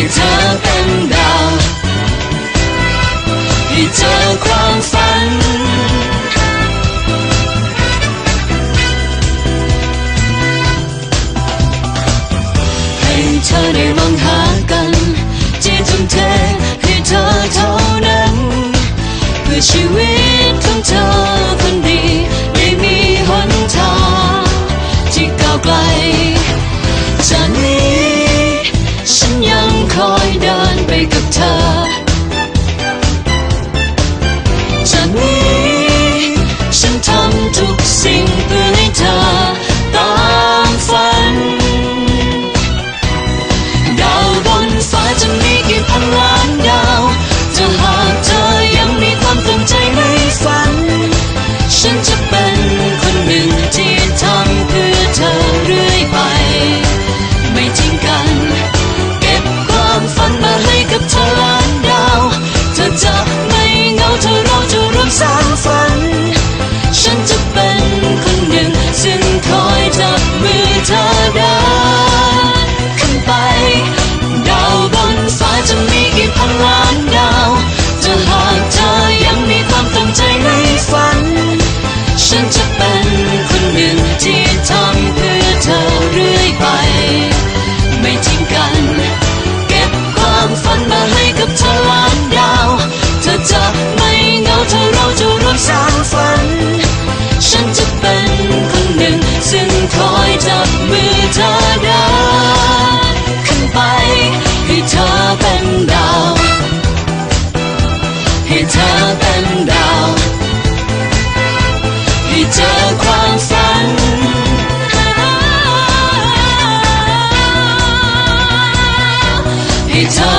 ที่เธอเป็นดาวที่เธอความฝัน ให้เธอเป็นดาวให้เจอความฝันให้เธอ